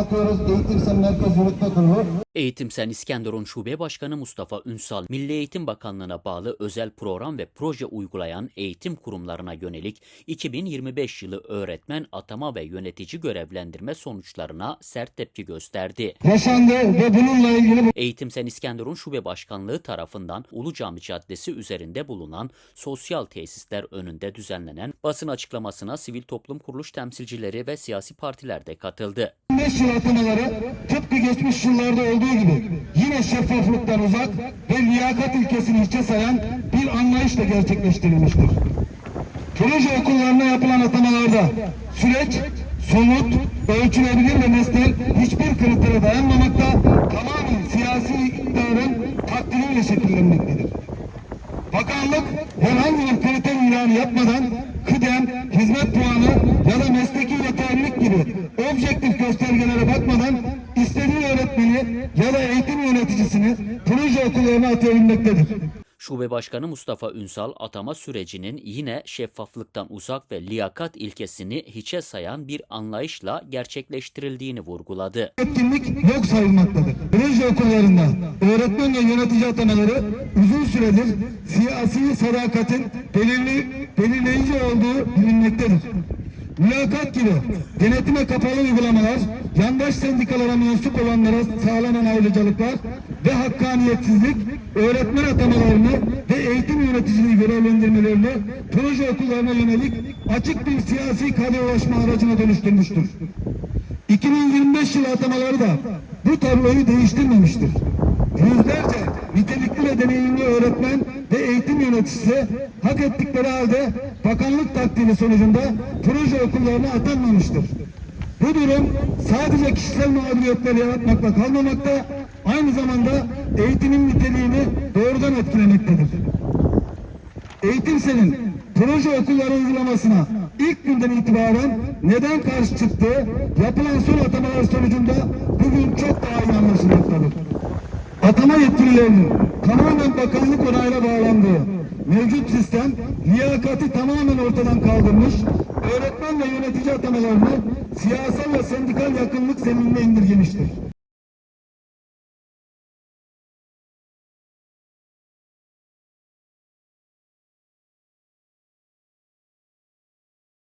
ಯಾಕೆ ದೇತಿರ್ಸನ್ನ ಜುರುತ್ತ Merkez Yürütme Kurulu. Eğitim Sen İskenderun Şube Başkanı Mustafa Ünsal, Milli Eğitim Bakanlığı'na bağlı özel program ve proje uygulayan eğitim kurumlarına yönelik 2025 yılı öğretmen atama ve yönetici görevlendirme sonuçlarına sert tepki gösterdi. Yaşandı ve bununla ilgili Eğitim Sen İskenderun Şube Başkanlığı tarafından Ulu Cami Caddesi üzerinde bulunan sosyal tesisler önünde düzenlenen basın açıklamasına sivil toplum kuruluş temsilcileri ve siyasi partiler de katıldı. 5 yıl atamaları tıpkı geçmiş yıllarda olduğu gibi yine şeffaflıktan uzak ve liyakat ilkesini hiçe sayan bir anlayışla gerçekleştirilmiştir. Proje okullarına yapılan atamalarda süreç somut, ölçülebilir ve nesnel hiçbir kritere dayanmamakta tamamen siyasi iktidarın takdiriyle şekillenmektedir. Bakanlık herhangi bir kriter ilanı yapmadan kıdem, hizmet puanı ya da mesleki yeterlilik gibi objektif ya da eğitim yöneticisini proje okullarına atayabilmektedir. Şube Başkanı Mustafa Ünsal atama sürecinin yine şeffaflıktan uzak ve liyakat ilkesini hiçe sayan bir anlayışla gerçekleştirildiğini vurguladı. Etkinlik yok sayılmaktadır. Proje okullarında öğretmen ve yönetici atamaları uzun süredir siyasi sadakatin belirli, belirleyici olduğu bilinmektedir. Mülakat gibi denetime kapalı uygulamalar, yandaş sendikalara mensup olanlara sağlanan ayrıcalıklar ve hakkaniyetsizlik öğretmen atamalarını ve eğitim yöneticiliği görevlendirmelerini proje okullarına yönelik açık bir siyasi kadrolaşma aracına dönüştürmüştür. 2025 yılı atamaları da bu tabloyu değiştirmemiştir. Yüzlerce nitelikli ve deneyimli öğretmen ve eğitim yöneticisi hak ettikleri halde bakanlık takdiri sonucunda proje okullarına atanmamıştır. Bu durum sadece kişisel mağduriyetler yaratmakla kalmamakta, aynı zamanda eğitimin niteliğini doğrudan etkilemektedir. Eğitim senin proje okulları uygulamasına ilk günden itibaren neden karşı çıktığı yapılan son atamalar sonucunda bugün çok daha iyi anlaşılmaktadır. Atama yetkililerinin tamamen bakanlık onayla bağlandığı mevcut sistem liyakati tamamen ortadan kaldırmış, öğretmen ve yönetici atamalarını siyasal ve sendikal yakınlık zeminine indirgemiştir.